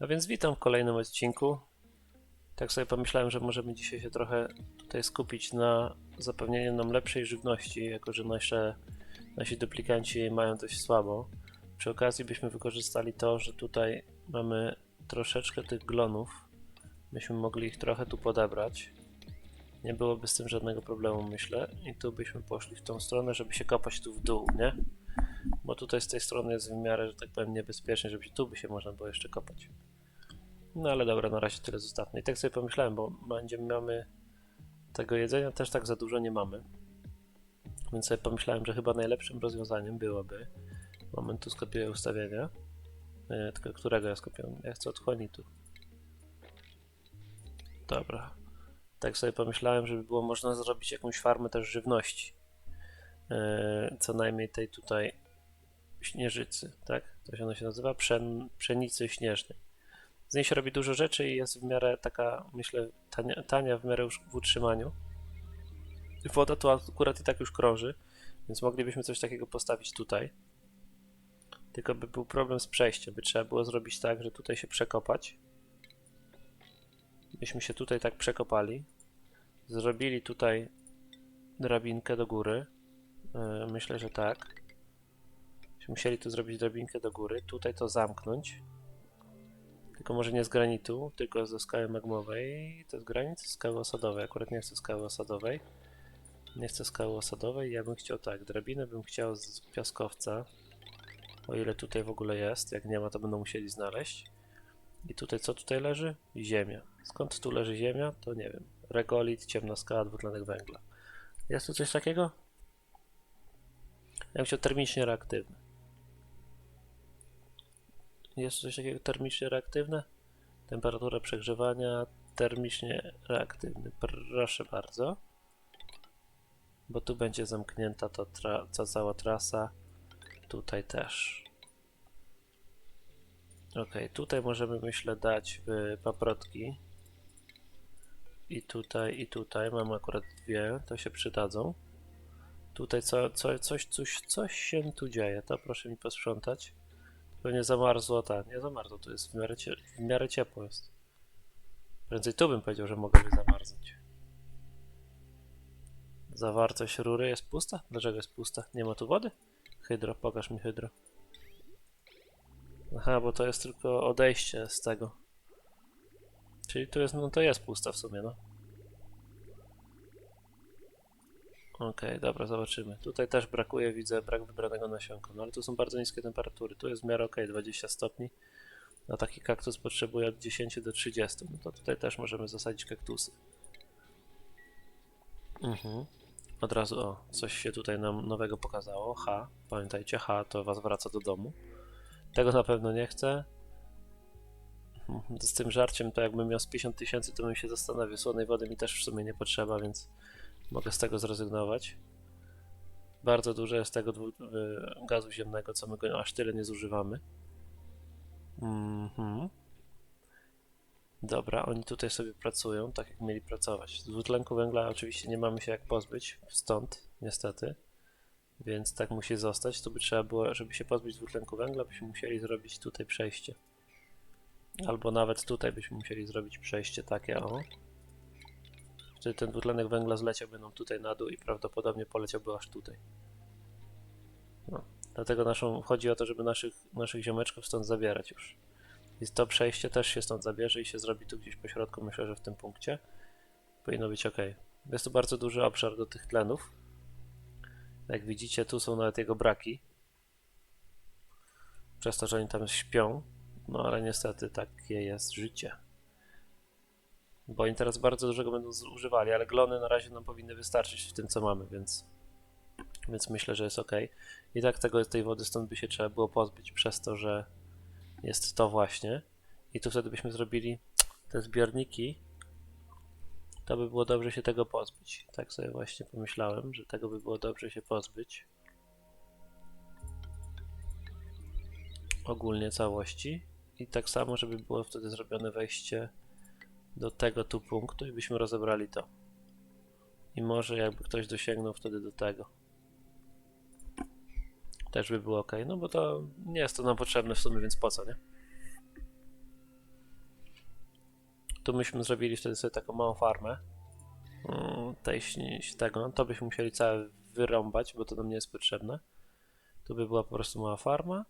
A więc witam w kolejnym odcinku. Tak sobie pomyślałem, że możemy dzisiaj się trochę tutaj skupić na zapewnieniu nam lepszej żywności, jako że nasze, nasi duplikanci mają dość słabo. Przy okazji byśmy wykorzystali to, że tutaj mamy troszeczkę tych glonów. Byśmy mogli ich trochę tu podebrać. Nie byłoby z tym żadnego problemu, myślę. I tu byśmy poszli w tą stronę, żeby się kopać tu w dół, nie? Bo tutaj z tej strony jest w miarę, że tak powiem, niebezpiecznie, żeby się tu by się można było jeszcze kopać. No ale dobra, na razie tyle zostawmy. I tak sobie pomyślałem, bo będziemy mamy tego jedzenia też tak za dużo nie mamy. Więc sobie pomyślałem, że chyba najlepszym rozwiązaniem byłoby. Moment, tu skopiuję ustawienia. E, tylko którego ja skopiłem? Ja chcę od Juanitu. Dobra. Tak sobie pomyślałem, żeby było można zrobić jakąś farmę też żywności. E, co najmniej tej tutaj śnieżycy, tak? To się ona się nazywa? Pszen, pszenicy śnieżnej. Z niej się robi dużo rzeczy i jest w miarę taka, myślę, tania, tania w miarę już w utrzymaniu. Woda tu akurat i tak już krąży, więc moglibyśmy coś takiego postawić tutaj. Tylko by był problem z przejściem, by trzeba było zrobić tak, że tutaj się przekopać. Byśmy się tutaj tak przekopali. Zrobili tutaj drabinkę do góry. Yy, Myślę, że tak. Musieli tu zrobić drabinkę do góry, tutaj to zamknąć. Tylko może nie z granitu, tylko ze skały magmowej. To z skały osadowej. Akurat nie chcę skały osadowej. Nie chcę skały osadowej. Ja bym chciał tak, drabinę bym chciał z piaskowca. O ile tutaj w ogóle jest. Jak nie ma, to będą musieli znaleźć. I tutaj co tutaj leży? Ziemia. Skąd tu leży ziemia? To nie wiem. Regolit, ciemna skała, dwutlenek węgla. Jest tu coś takiego? Ja bym chciał termicznie reaktywny. Jest coś takiego termicznie reaktywne? Temperatura przegrzewania termicznie reaktywny. Proszę bardzo. Bo tu będzie zamknięta to tra ta cała trasa. Tutaj też. Ok, tutaj możemy myślę dać w paprotki. I tutaj, i tutaj. Mamy akurat dwie, to się przydadzą. Tutaj co, co, coś, coś, coś się tu dzieje. To proszę mi posprzątać. Pewnie zamarzło, tak, nie zamarzło, tu jest w miarę, w miarę ciepło jest. Prędzej tu bym powiedział, że mogłoby zamarznąć. Zawartość rury jest pusta? Dlaczego jest pusta? Nie ma tu wody? Hydro, pokaż mi hydro. Aha, bo to jest tylko odejście z tego. Czyli tu jest, no to jest pusta w sumie, no. Okej, dobra, zobaczymy. Tutaj też brakuje, widzę, brak wybranego nasionka. No ale tu są bardzo niskie temperatury. Tu jest w miarę ok, 20 stopni. A taki kaktus potrzebuje od 10 do 30. No to tutaj też możemy zasadzić kaktusy. Mhm. Od razu, o, coś się tutaj nam nowego pokazało. H, pamiętajcie, H to was wraca do domu. Tego na pewno nie chcę. Mhm, Z tym żarciem to jakbym miał z 50 tysięcy, to bym się zastanowił. Słonej wody mi też w sumie nie potrzeba, więc mogę z tego zrezygnować. Bardzo dużo jest tego y, gazu ziemnego, co my go aż tyle nie zużywamy. Mhm. Dobra, oni tutaj sobie pracują, tak jak mieli pracować. Z dwutlenku węgla oczywiście nie mamy się jak pozbyć, stąd niestety. Więc tak musi zostać. To by trzeba było, żeby się pozbyć dwutlenku węgla, byśmy musieli zrobić tutaj przejście. Albo nawet tutaj byśmy musieli zrobić przejście takie, o. Wtedy ten dwutlenek węgla zleciałby nam tutaj na dół i prawdopodobnie poleciałby aż tutaj. No, dlatego naszą, chodzi o to, żeby naszych, naszych ziomeczków stąd zabierać już. I to przejście też się stąd zabierze i się zrobi tu gdzieś po środku, myślę, że w tym punkcie. Powinno być ok. Jest tu bardzo duży obszar do tych tlenów. Jak widzicie, tu są nawet jego braki. Przez to, że oni tam śpią. No ale niestety takie jest życie. Bo oni teraz bardzo dużego będą zużywali, ale glony na razie nam powinny wystarczyć w tym, co mamy, więc, więc myślę, że jest ok. I tak tego, tej wody stąd by się trzeba było pozbyć, przez to, że jest to właśnie. I tu wtedy byśmy zrobili te zbiorniki. To by było dobrze się tego pozbyć. Tak sobie właśnie pomyślałem, że tego by było dobrze się pozbyć. Ogólnie całości. I tak samo, żeby było wtedy zrobione wejście do tego tu punktu i byśmy rozebrali to. I może jakby ktoś dosięgnął wtedy do tego. Też by było ok, no bo to nie jest to nam potrzebne w sumie, więc po co, nie? tu myśmy zrobili wtedy sobie taką małą farmę. Mm, Tej, tego, to byśmy musieli całe wyrąbać, bo to nam nie jest potrzebne. Tu by była po prostu mała farma.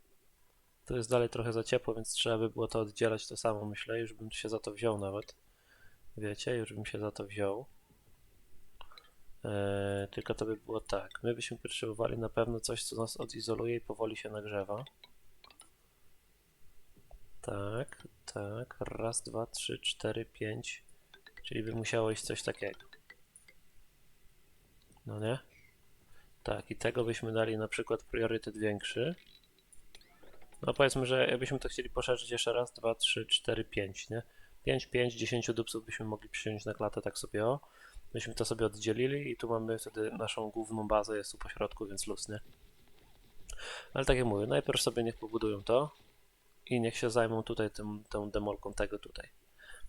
Tu jest dalej trochę za ciepło, więc trzeba by było to oddzielać to samo, myślę. Już bym się za to wziął nawet. Wiecie, już bym się za to wziął. Eee, tylko to by było tak. My byśmy potrzebowali na pewno coś, co nas odizoluje i powoli się nagrzewa. Tak, tak. Raz, dwa, trzy, cztery, pięć. Czyli by musiało iść coś takiego. No nie? Tak, i tego byśmy dali na przykład priorytet większy. No powiedzmy, że jakbyśmy to chcieli poszerzyć jeszcze raz, dwa, trzy, cztery, pięć, nie? 5, 5, 10 dupsów byśmy mogli przyjąć na klatę tak sobie o. Myśmy to sobie oddzielili i tu mamy wtedy naszą główną bazę, jest tu po środku, więc luz, nie? Ale tak jak mówię, najpierw sobie niech pobudują to i niech się zajmą tutaj tym, tą demolką tego tutaj.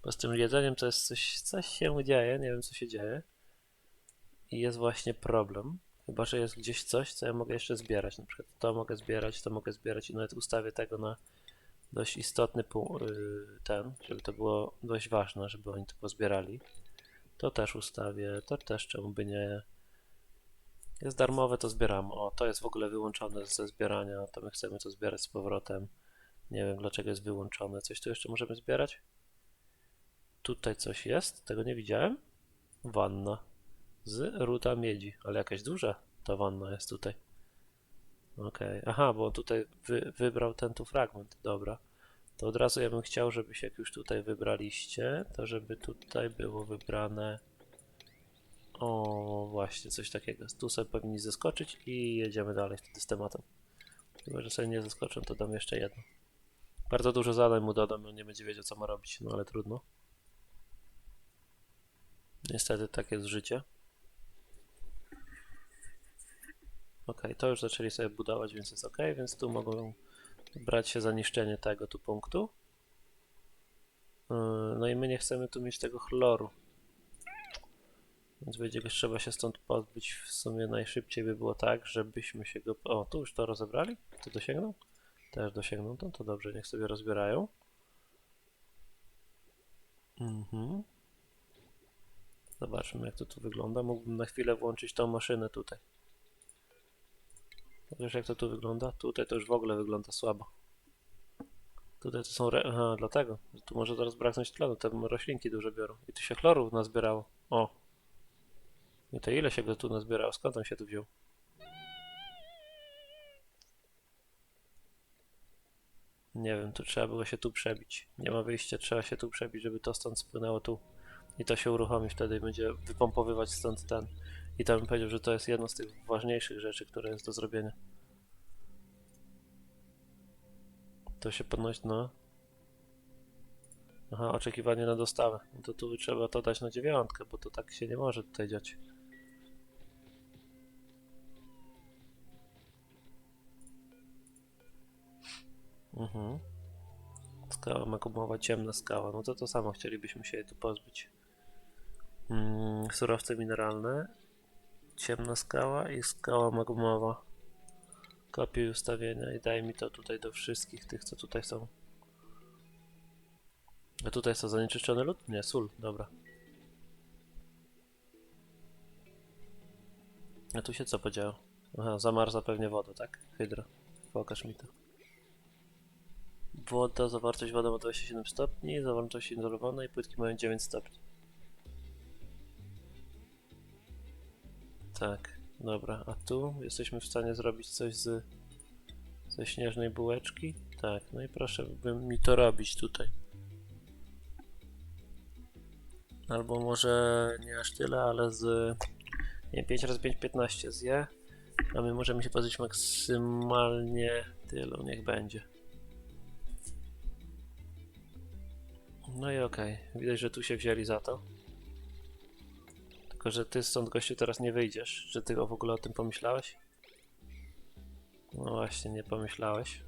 Bo z tym jedzeniem to jest coś, coś się dzieje, nie wiem co się dzieje. I jest właśnie problem. Chyba, że jest gdzieś coś, co ja mogę jeszcze zbierać. Na przykład to mogę zbierać, to mogę zbierać i nawet ustawię tego na dość istotny y, ten, żeby to było dość ważne, żeby oni to pozbierali. To też ustawię, to też czemu by nie. Jest darmowe, to zbieram. O, to jest w ogóle wyłączone ze zbierania, to my chcemy to zbierać z powrotem. Nie wiem dlaczego jest wyłączone. Coś tu jeszcze możemy zbierać? Tutaj coś jest, tego nie widziałem. Wanna z ruta miedzi, ale jakaś duża ta wanna jest tutaj. Okej, aha, bo tutaj wy, wybrał ten tu fragment, dobra. To od razu ja bym chciał, żebyś jak już tutaj wybraliście, to żeby tutaj było wybrane o właśnie coś takiego. Tu sobie powinni zeskoczyć i jedziemy dalej wtedy z tematem. Chyba, że sobie nie zeskoczą, to dam jeszcze jedno. Bardzo dużo zadań mu dodam, on nie będzie wiedział co ma robić, no ale trudno. Niestety tak jest życie. Ok, to już zaczęli sobie budować, więc jest ok, więc tu mogą brać się za niszczenie tego tu punktu. Yy, No i my nie chcemy tu mieć tego chloru. Więc będzie trzeba się stąd pozbyć w sumie najszybciej by było tak, żebyśmy się go... O, tu już to rozebrali? To dosięgną? Też dosięgną to, to dobrze, niech sobie rozbierają. Mhm. Zobaczmy jak to tu wygląda. Mógłbym na chwilę włączyć tą maszynę tutaj. Wiesz jak to tu wygląda? Tutaj to już w ogóle wygląda słabo. Tutaj to są... Re... Aha, dlatego. Tu może zaraz braknąć tlenu, te roślinki dużo biorą. I tu się chlorów nazbierało. O! I to ile się go tu nazbierało? Skąd on się tu wziął? Nie wiem, tu trzeba było się tu przebić. Nie ma wyjścia, trzeba się tu przebić, żeby to stąd spłynęło tu. I to się uruchomi wtedy będzie wypompowywać stąd ten. I to bym powiedział, że to jest jedno z tych ważniejszych rzeczy, które jest do zrobienia. To się podnosi, no. Aha, oczekiwanie na dostawę. No to tu trzeba to dać na dziewiątkę, bo to tak się nie może tutaj dziać. Mhm. Skała makumowa, ciemna skała. No to to samo chcielibyśmy się jej tu pozbyć. Mm, surowce mineralne, ciemna skała i skała magmowa. Kopiuj ustawienia i daj mi to tutaj do wszystkich tych, co tutaj są. A tutaj jest to zanieczyszczony lód? Nie, sól, dobra. A tu się co podziało? Aha, zamarza pewnie woda, tak? Hydra. Pokaż mi to. Woda, zawartość wody ma 27 stopni, zawartość izolowana i płytki mają 9 stopni. Tak, dobra, a tu jesteśmy w stanie zrobić coś z ze śnieżnej bułeczki? Tak, no i proszę by mi to robić tutaj. Albo może nie aż tyle, ale z nie, 5 razy 5 15 zje. A my możemy się pozbyć maksymalnie tylu, niech będzie. No i okej, widać, że tu się wzięli za to. Tylko, że ty stąd gościu teraz nie wyjdziesz. Czy ty w ogóle o tym pomyślałeś? No właśnie, nie pomyślałeś.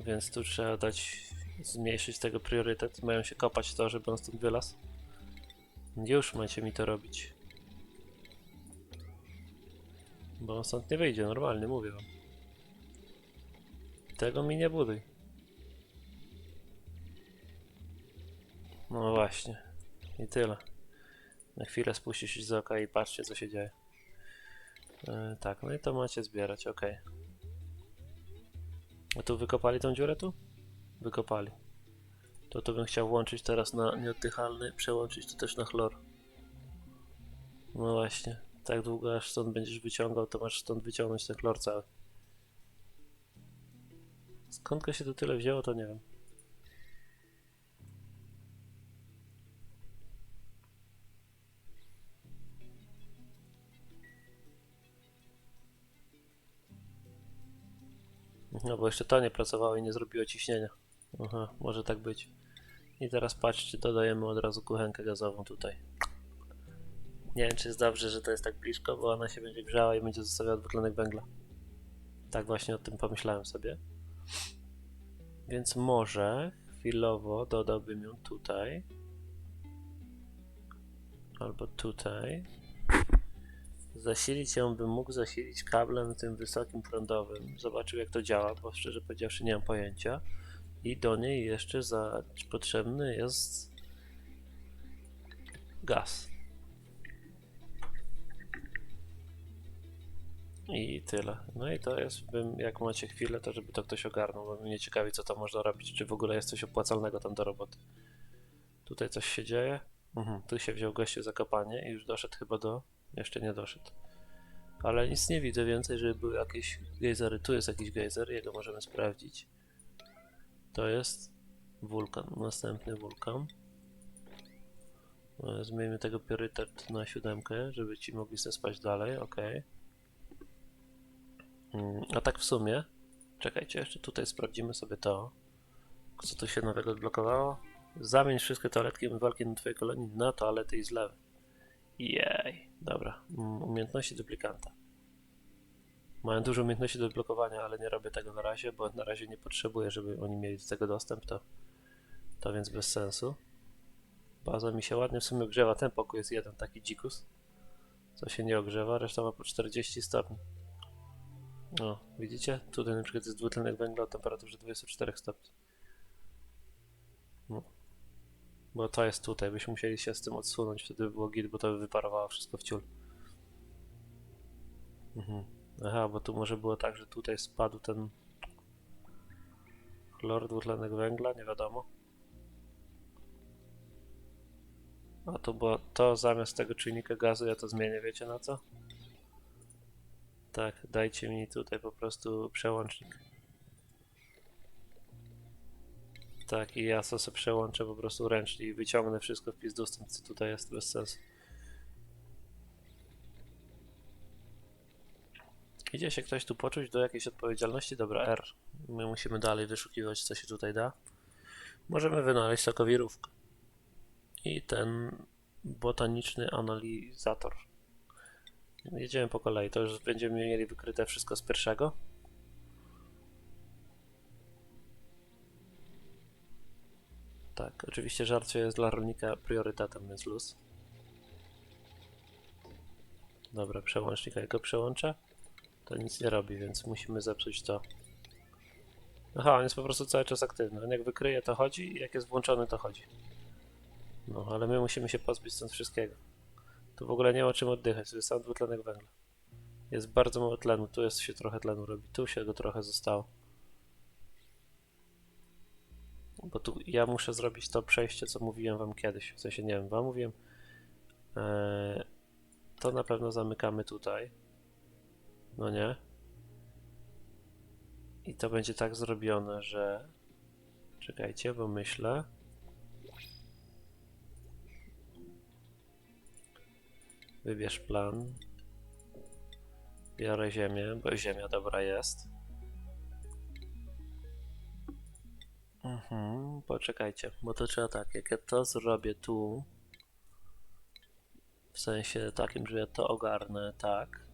Więc tu trzeba dać, zmniejszyć tego priorytet. Mają się kopać to, żeby on stąd wylazł. Już macie mi to robić. Bo on stąd nie wyjdzie, normalnie, mówię wam. Tego mi nie buduj. No właśnie. I tyle. Na chwilę spuścić się z oka i patrzcie co się dzieje. E, tak, no i to macie zbierać, ok. A tu wykopali tą dziurę tu? Wykopali. To to bym chciał włączyć teraz na nieoddychalny, przełączyć to też na chlor. No właśnie. Tak długo aż stąd będziesz wyciągał, to masz stąd wyciągnąć ten chlor cały. Skąd się to tyle wzięło, to nie wiem. No bo jeszcze to nie pracowało i nie zrobiło ciśnienia. Aha, może tak być. I teraz patrzcie, dodajemy od razu kuchenkę gazową tutaj. Nie wiem, czy jest dobrze, że to jest tak blisko, bo ona się będzie grzała i będzie zostawiała dwutlenek węgla. Tak właśnie o tym pomyślałem sobie. Więc może chwilowo dodałbym ją tutaj. Albo tutaj. Zasilić ją bym mógł zasilić kablem tym wysokim prądowym. Zobaczył jak to działa, bo szczerze powiedziawszy nie mam pojęcia. I do niej jeszcze za potrzebny jest gaz. I tyle. No i to jest, bym, jak macie chwilę, to żeby to ktoś ogarnął, bo mnie ciekawi, co to można robić, czy w ogóle jest coś opłacalnego tam do roboty. Tutaj coś się dzieje. Mhm, tu się wziął gościu za kopanie i już doszedł chyba do... Jeszcze nie doszedł. Ale nic nie widzę więcej, żeby były jakieś gejzery. Tu jest jakiś gejzer, jego możemy sprawdzić. To jest wulkan, następny wulkan. E, Zmieńmy tego priorytet na siódemkę, żeby ci mogli sobie spać dalej, ok. Mm, A tak w sumie, czekajcie, jeszcze tutaj sprawdzimy sobie to. Co tu się nowego odblokowało? Zamień wszystkie toaletki umywalki na twojej kolonii na toalety i zlewy. Jej, dobra. Umiejętności duplikanta. Mają dużo umiejętności do odblokowania, ale nie robię tego na razie, bo na razie nie potrzebuję, żeby oni mieli do tego dostęp, to, to więc bez sensu. Baza mi się ładnie w sumie ogrzewa, ten pokój jest jeden taki dzikus, co się nie ogrzewa, reszta ma po 40 stopni. O, widzicie? Tutaj na przykład jest dwutlenek węgla o temperaturze 24 stopni. No. Bo to jest tutaj, byśmy musieli się z tym odsunąć, wtedy by było git, bo to by wyparowało wszystko w ciul. Mhm. Aha, bo tu może było tak, że tutaj spadł ten chlor, dwutlenek węgla, nie wiadomo. A to było to zamiast tego czynnika gazu, ja to zmienię, wiecie na co? Tak, dajcie mi tutaj po prostu przełącznik. Tak, i ja sobie przełączę po prostu ręcznie i wyciągnę wszystko w pizdustym, co tutaj jest, bez sensu. Idzie się ktoś tu poczuć do jakiejś odpowiedzialności? Dobra, R. My musimy dalej wyszukiwać, co się tutaj da. Możemy wynaleźć sokowirówkę. I ten botaniczny analizator. Jedziemy po kolei, to już będziemy mieli wykryte wszystko z pierwszego. Tak, oczywiście żarcie jest dla rolnika priorytetem, więc luz. Dobra, przełącznik, jak go przełączę, to nic nie robi, więc musimy zepsuć to. Aha, on jest po prostu cały czas aktywny. On jak wykryje, to chodzi, jak jest włączony, to chodzi. No, ale my musimy się pozbyć stąd wszystkiego. Tu w ogóle nie ma czym oddychać, to jest sam dwutlenek węgla. Jest bardzo mało tlenu, tu jest się trochę tlenu robi, tu się go trochę zostało. Bo tu ja muszę zrobić to przejście, co mówiłem wam kiedyś. W sensie nie wiem, wam mówiłem. Eee, to na pewno zamykamy tutaj. No nie. I to będzie tak zrobione, że. Czekajcie, bo myślę. Wybierz plan. Biorę ziemię, bo ziemia dobra jest. Mhm, poczekajcie, bo to trzeba tak, jak ja to zrobię tu, w sensie takim, że ja to ogarnę, tak,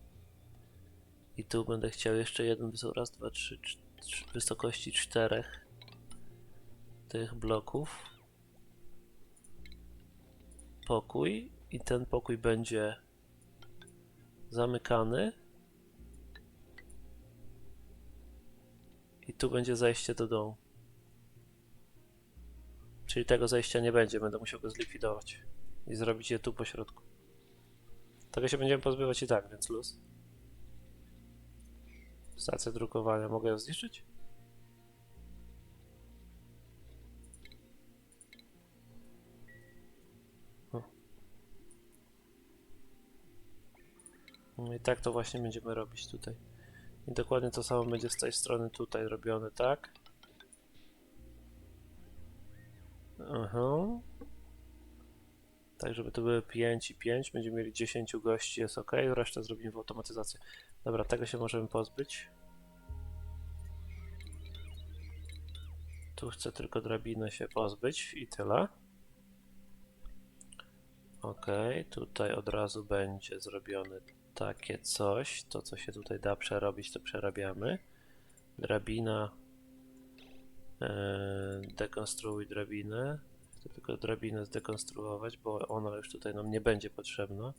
i tu będę chciał jeszcze jeden raz, dwa, trzy, trzy wysokości czterech tych bloków, pokój, i ten pokój będzie zamykany, i tu będzie zejście do dołu. Czyli tego zejścia nie będzie, będę musiał go zlikwidować i zrobić je tu po środku. Tego się będziemy pozbywać i tak, więc luz. Stacja drukowania, mogę ją zniszczyć? No i tak to właśnie będziemy robić tutaj. I dokładnie to samo będzie z tej strony tutaj robione, tak? Aha. Tak, żeby to były 5 i 5, będziemy mieli 10 gości, jest ok, resztę zrobimy w automatyzacji. Dobra, tego się możemy pozbyć. Tu chcę tylko drabinę się pozbyć i tyle. Ok, tutaj od razu będzie zrobione takie coś. To, co się tutaj da przerobić, to przerabiamy. Drabina. Eee, dekonstruuj drabinę. Chcę tylko drabinę zdekonstruować, bo ona już tutaj nam nie będzie potrzebna.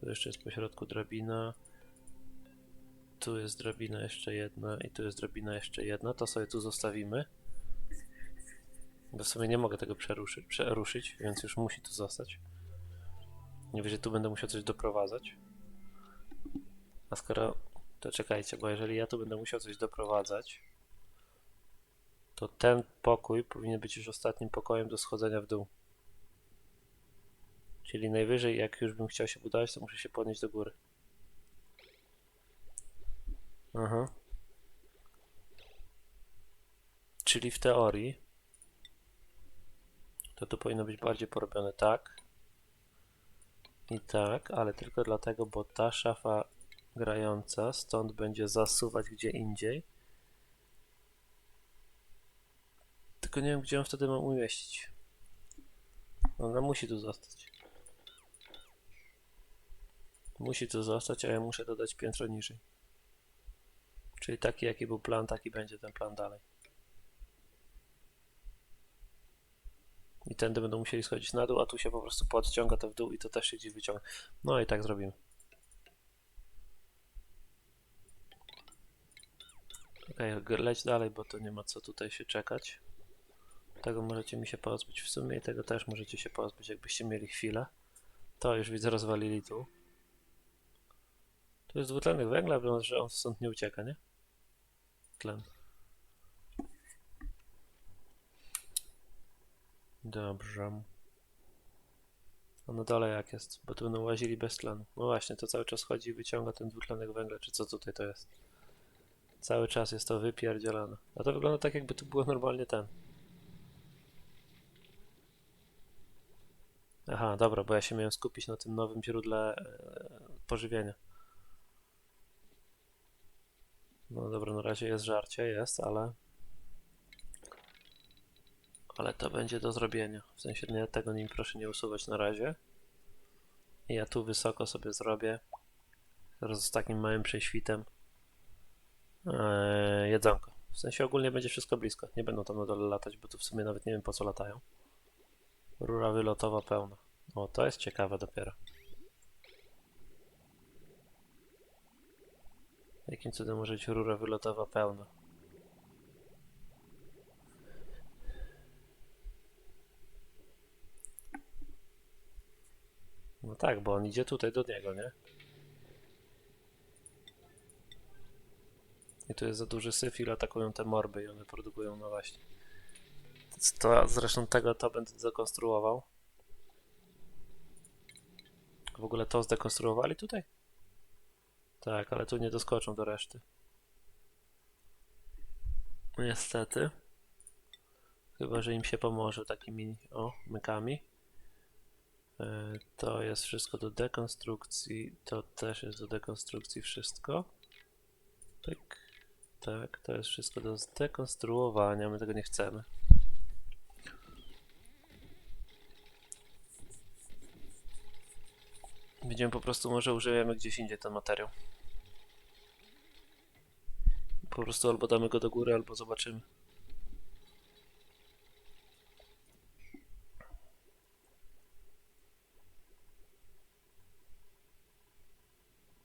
Tu jeszcze jest pośrodku drabina. Tu jest drabina jeszcze jedna i tu jest drabina jeszcze jedna. To sobie tu zostawimy. Bo w sumie nie mogę tego przeruszyć, przeruszyć więc już musi tu zostać. Nie wiem, tu będę musiał coś doprowadzać. A skoro... To czekajcie, bo jeżeli ja tu będę musiał coś doprowadzać, to ten pokój powinien być już ostatnim pokojem do schodzenia w dół. Czyli najwyżej, jak już bym chciał się budować, to muszę się podnieść do góry. Aha. Czyli w teorii to tu powinno być bardziej porobione tak i tak, ale tylko dlatego, bo ta szafa grająca stąd będzie zasuwać gdzie indziej. Tylko nie wiem, gdzie ją wtedy mam umieścić. Ona musi tu zostać. Musi tu zostać, a ja muszę dodać piętro niżej. Czyli taki, jaki był plan, taki będzie ten plan dalej. I tędy będą musieli schodzić na dół, a tu się po prostu podciąga to w dół i to też się gdzieś wyciąga. No i tak zrobimy. Okej, okay, leć dalej, bo to nie ma co tutaj się czekać. Tego możecie mi się pozbyć w sumie i tego też możecie się pozbyć, jakbyście mieli chwilę. To już widzę rozwalili tu. Tu jest dwutlenek węgla, więc że on stąd nie ucieka, nie? Tlen. Dobrze. A na dole jak jest? Bo tu będą łazili bez tlenu. No właśnie, to cały czas chodzi i wyciąga ten dwutlenek węgla, czy co tutaj to jest? Cały czas jest to wypierdzielane. A to wygląda tak, jakby tu było normalnie ten. Aha, dobra, bo ja się miałem skupić na tym nowym źródle e, pożywienia. No dobra, na razie jest żarcie, jest, ale... Ale to będzie do zrobienia. W sensie nie, tego nim proszę nie usuwać na razie. I ja tu wysoko sobie zrobię. Teraz z takim małym prześwitem. Eee, jedzonko. W sensie ogólnie będzie wszystko blisko. Nie będą tam na dole latać, bo tu w sumie nawet nie wiem po co latają. Rura wylotowa pełna. O, to jest ciekawe dopiero. Jakim cudem może być rura wylotowa pełna? No tak, bo on idzie tutaj do niego, nie? I tu jest za duży syf i atakują te morby i one produkują, no właśnie. To, zresztą tego to będę zakonstruował. W ogóle to zdekonstruowali tutaj? Tak, ale tu nie doskoczą do reszty. Niestety. Chyba, że im się pomoże takimi, o, mykami. E, to jest wszystko do dekonstrukcji. To też jest do dekonstrukcji wszystko. Tak, tak, to jest wszystko do zdekonstruowania. My tego nie chcemy. Będziemy po prostu, może użyjemy gdzieś indziej ten materiał. Po prostu albo damy go do góry, albo zobaczymy.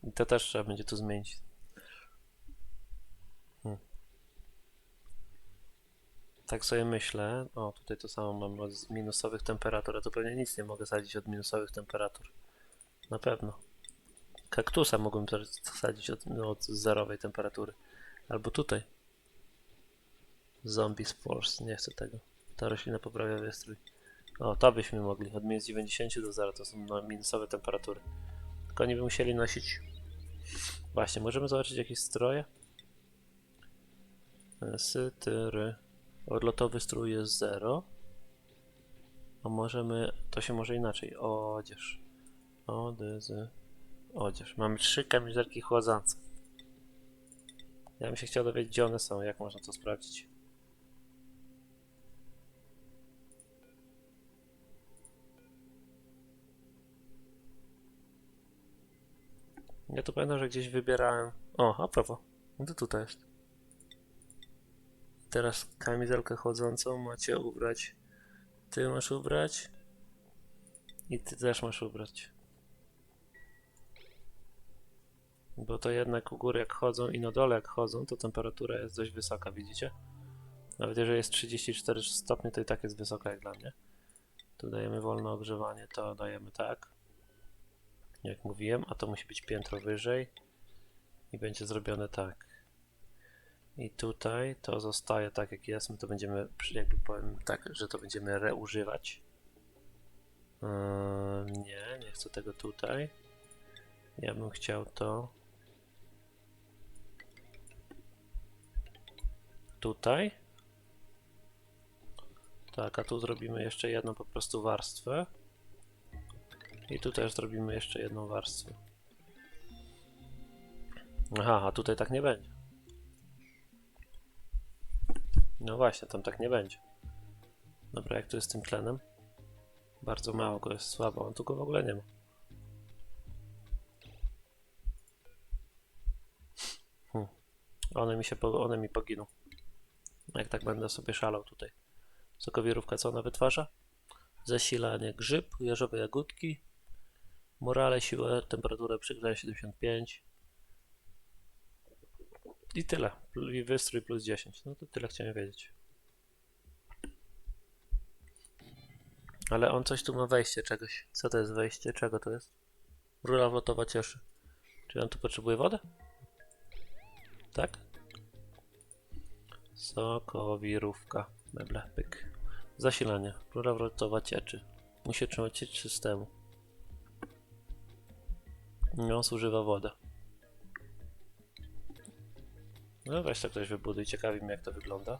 I to też trzeba będzie tu zmienić. Hmm. Tak sobie myślę. O, tutaj to samo mam od minusowych temperatur, a to pewnie nic nie mogę sadzić od minusowych temperatur. Na pewno. Kaktusa mogłem też sadzić od, no, od zerowej temperatury. Albo tutaj. Zombies Force, nie chcę tego. Ta roślina poprawia wystrój. O, to byśmy mogli. Od minus 90 do 0 to są no, minusowe temperatury. Tylko oni by musieli nosić. Właśnie, możemy zobaczyć jakieś stroje? Sytyry. Odlotowy strój jest 0. A możemy. To się może inaczej. Odzież. Odzież. Mamy trzy kamizelki chłodzące. Ja bym się chciał dowiedzieć, gdzie one są, jak można to sprawdzić. Ja tu pamiętam, że gdzieś wybierałem. O, a propos. No tutaj jest. Teraz kamizelkę chodzącą macie ubrać. Ty masz ubrać. I ty też masz ubrać. Bo to jednak u góry jak chodzą i na dole jak chodzą, to temperatura jest dość wysoka, widzicie? Nawet jeżeli jest 34 stopnie, to i tak jest wysoka jak dla mnie. Tu dajemy wolne ogrzewanie, to dajemy tak. Jak mówiłem, a to musi być piętro wyżej. I będzie zrobione tak. I tutaj to zostaje tak jak jest, my to będziemy, jakby powiem tak, że to będziemy reużywać. Yy, nie, nie chcę tego tutaj. Ja bym chciał to tutaj. Tak, a tu zrobimy jeszcze jedną po prostu warstwę. I tu też zrobimy jeszcze jedną warstwę. Aha, a tutaj tak nie będzie. No właśnie, tam tak nie będzie. Dobra, jak tu jest z tym tlenem? Bardzo mało go jest, słabo, on tu go w ogóle nie ma. Hmm. One mi się, one mi poginą. Jak tak będę sobie szalał tutaj. Sokowirówka co ona wytwarza? Zasilanie grzyb, jeżowe jagódki, morale, siłę, temperaturę przygrzania 75 i tyle. I wystrój plus 10. No to tyle chciałem wiedzieć. Ale on coś tu ma wejście czegoś. Co to jest wejście? Czego to jest? Rura wlotowa cieszy. Czy on tu potrzebuje wodę? Tak? Sokowirówka. Meble, pyk. Zasilanie. Rura wlotowa cieczy. Musi trzymać ciecz systemu. No, zużywa wodę. No weź to ktoś wybuduj, ciekawi mnie jak to wygląda.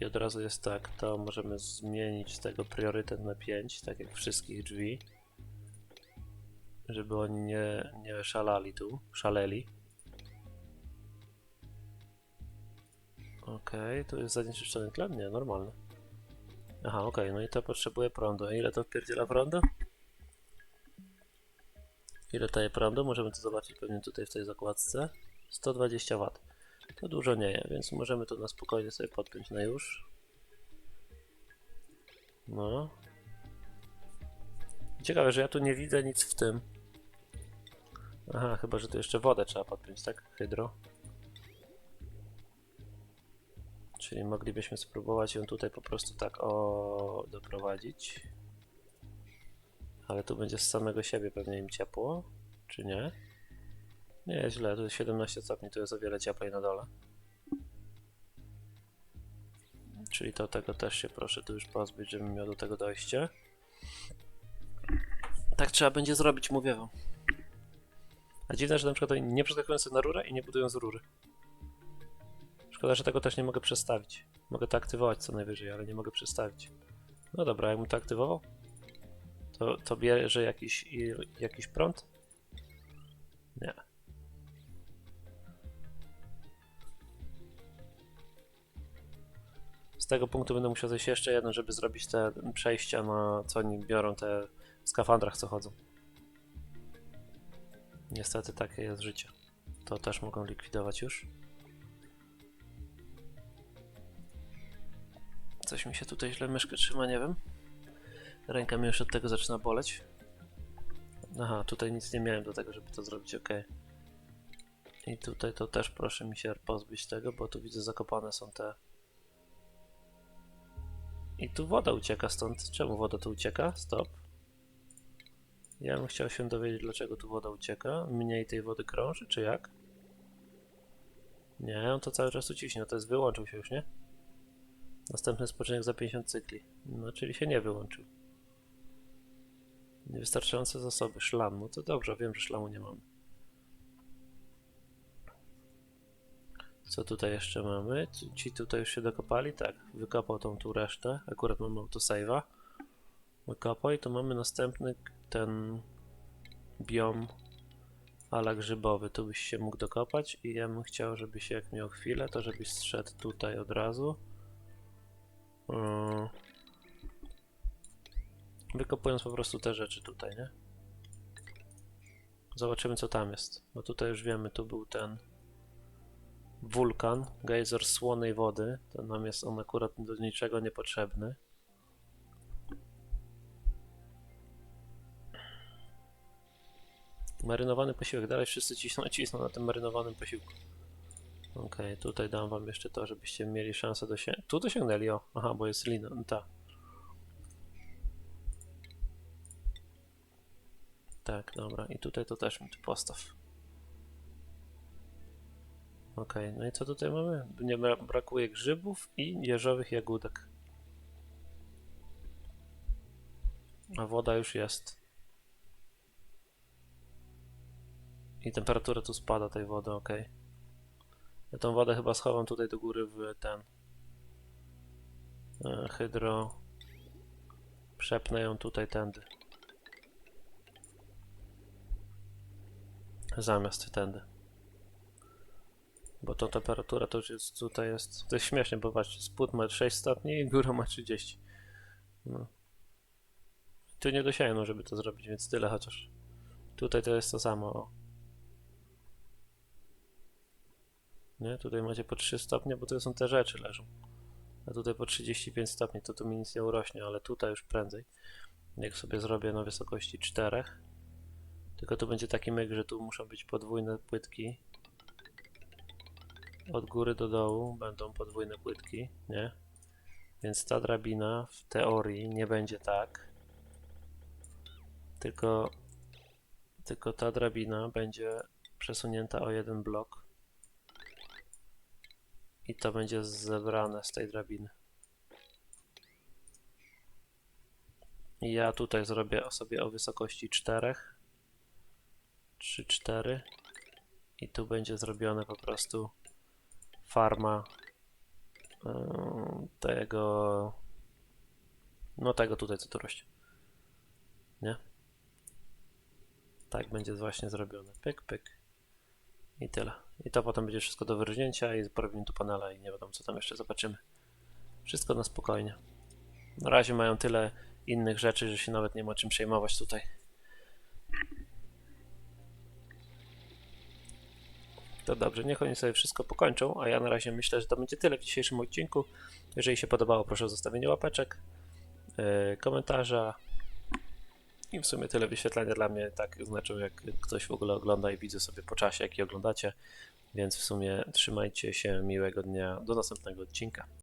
I od razu jest tak, to możemy zmienić z tego priorytet na 5, tak jak wszystkich drzwi. Żeby oni nie, nie szalali tu, szaleli. Okej, tu jest zanieczyszczony tlen? Nie, normalny. Aha, okej, no i to potrzebuje prądu. Ile to wpierdziela prądu? Ile daje prądu? Możemy to zobaczyć pewnie tutaj w tej zakładce. 120 W. To dużo nie jest, więc możemy to na spokojnie sobie podpiąć na już. No. Ciekawe, że ja tu nie widzę nic w tym. Aha, chyba, że tu jeszcze wodę trzeba podpiąć, tak? Hydro. Czyli moglibyśmy spróbować ją tutaj po prostu tak o doprowadzić. Ale tu będzie z samego siebie pewnie im ciepło, czy nie? Nie, źle, tu jest 17 stopni, tu jest o wiele cieplej na dole. Czyli to tego też się proszę tu już pozbyć, żebym miał do tego dojście. Tak trzeba będzie zrobić, mówię wam. A dziwne, że na przykład oni nie przeskakują sobie na rurę i nie budują z rury. Szkoda, że tego też nie mogę przestawić. Mogę to aktywować co najwyżej, ale nie mogę przestawić. No dobra, jakbym to aktywował, to, to bierze jakiś, jakiś prąd? Nie. Z tego punktu będę musiał zejść jeszcze jeden, żeby zrobić te przejścia na co oni biorą te w skafandrach co chodzą. Niestety takie jest życie. To też mogą likwidować już. Coś mi się tutaj źle myszkę trzyma, nie wiem. Ręka mi już od tego zaczyna boleć. Aha, tutaj nic nie miałem do tego, żeby to zrobić, ok. I tutaj to też proszę mi się pozbyć tego, bo tu widzę zakopane są te I tu woda ucieka stąd. Czemu woda tu ucieka? Stop. Ja bym chciał się dowiedzieć, dlaczego tu woda ucieka. Mniej tej wody krąży, czy jak? Nie, on to cały czas uciśnie. To jest wyłączył się już, nie? Następny spoczynek za 50 cykli. No, czyli się nie wyłączył. Niewystarczające zasoby. Szlam. No to dobrze, wiem, że szlamu nie mamy. Co tutaj jeszcze mamy? Ci- tutaj już się dokopali? Tak, wykopał tą tu resztę. Akurat mamy autosave'a. Wykopał i tu mamy następny ten biom ala grzybowy. Tu byś się mógł dokopać i ja bym chciał, żebyś jak miał chwilę, to żebyś zszedł tutaj od razu. Yy. Wykopując po prostu te rzeczy tutaj, nie? Zobaczymy co tam jest. Bo tutaj już wiemy, tu był ten wulkan, gejzer słonej wody. To nam jest on akurat do niczego niepotrzebny. Marynowany posiłek. Dalej wszyscy cisną, cisną na tym marynowanym posiłku. Okej, tutaj dam wam jeszcze to, żebyście mieli szansę dosięgnąć. Tu dosięgnęli, o. Aha, bo jest lina. No, ta. Tak, dobra. I tutaj to też mi tu postaw. Okej, no i co tutaj mamy? Nie bra- brakuje grzybów i jeżowych jagódek. A woda już jest. I temperatura tu spada tej wody, ok. Ja tą wodę chyba schowam tutaj do góry w ten e, hydro. Przepnę ją tutaj tędy. Zamiast tędy. Bo to temperatura to już jest, tutaj jest, to jest śmiesznie, bo patrzcie, spód ma 6 stopni i góra ma 30. No. Tu nie dosięgną, żeby to zrobić, więc tyle chociaż. Tutaj to jest to samo, Nie, tutaj macie po 3 stopnie, bo to są te rzeczy leżą. A tutaj po 35 stopni, to tu mi nic nie urośnie, ale tutaj już prędzej. Jak sobie zrobię na wysokości 4. Tylko tu będzie taki myk, że tu muszą być podwójne płytki. Od góry do dołu będą podwójne płytki, nie? Więc ta drabina w teorii nie będzie tak. Tylko, tylko ta drabina będzie przesunięta o jeden blok. I to będzie zebrane z tej drabiny. I ja tutaj zrobię sobie o wysokości 4. 3, 4. I tu będzie zrobione po prostu farma tego. No tego tutaj co tu rośnie. Nie? Tak będzie właśnie zrobione. Pyk, pyk. I tyle. I to potem będzie wszystko do wyrżnięcia i porobimy tu panela i nie wiadomo co tam jeszcze zobaczymy. Wszystko na spokojnie. Na razie mają tyle innych rzeczy, że się nawet nie ma czym przejmować tutaj. To dobrze, niech oni sobie wszystko pokończą, a ja na razie myślę, że to będzie tyle w dzisiejszym odcinku. Jeżeli się podobało, proszę o zostawienie łapeczek, yy, komentarza i w sumie tyle wyświetlenia dla mnie tak znaczą, jak ktoś w ogóle ogląda i widzę sobie po czasie, jaki oglądacie. Więc w sumie trzymajcie się, miłego dnia, do następnego odcinka.